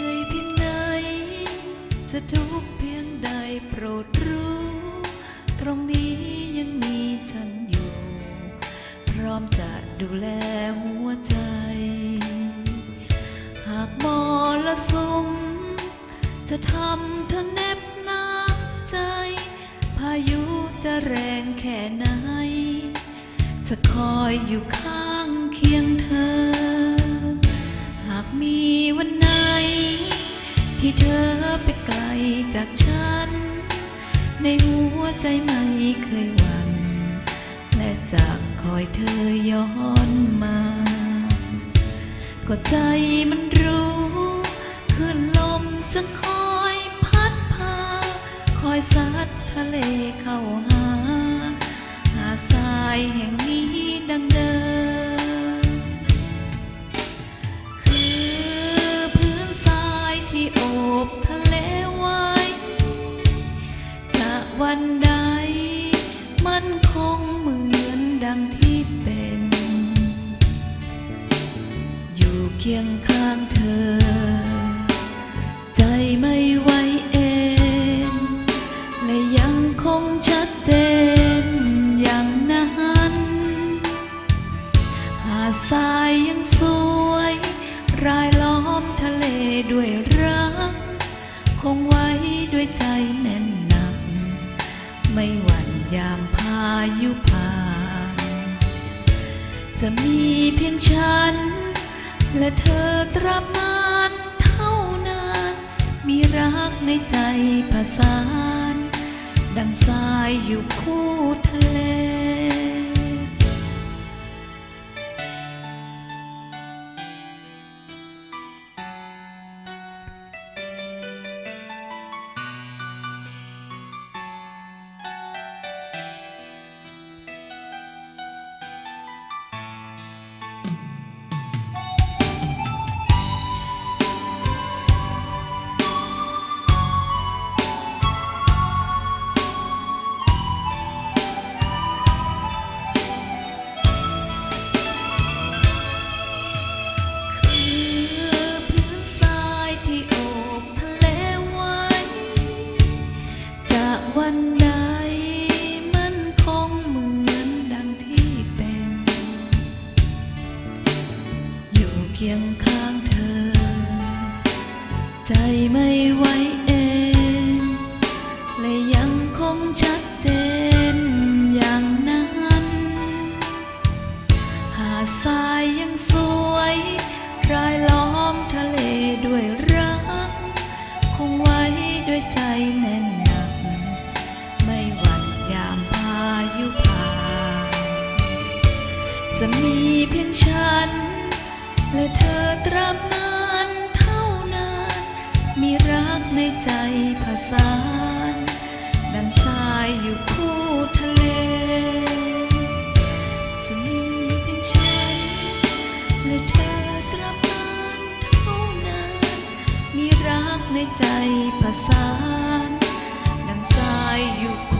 เหนื่อยเพียงไหน จะทุกเพียงใดโปรดรู้ ตรงนี้ยังมีฉันอยู่ พร้อมจะดูแลหัวใจ หากมรสุมจะทำเธอแนบน้าใจ พายุจะแรงแค่ไหน จะคอยอยู่ข้างเคียงเธอ หากมีวัน ที่เธอไปไกลจากฉัน ในหัวใจไม่เคยหวั่นและจะคอยเธอย้อนมา ก็ใจมันรู้ขึ้นลมจะคอยพัดพา คอยซัดทะเลเข้าหา หาทรายแห่งนี้ดังเดิม ใด มันคงเหมือนดังที่เป็น อยู่เคียงข้างเธอ ใจไม่ไหวเอง และยังคงชัดเจนอย่างนั้น หาทรายยังสวย รายล้อมทะเลด้วยรัก คงไว้ด้วยใจแน่น ไม่หวั่นยามพายุผ่าน จะมีเพียงฉัน และเธอตราบนานเท่านานมีรักในใจผสาน ดังสายอยู่คู่ทะเล ใดมันคงเหมือนดังที่เป็น อยู่เคียงข้างเธอ ใจไม่ไหวเอง และยังคงชัดเจน จะมีเพียงฉัน และเธอตราบนานเท่านาน มีรักในใจผสานดังทรายอยู่คู่ทะเล จะมีเพียงฉัน และเธอตราบนานเท่านาน มีรักในใจผสานดังทรายอยู่คู่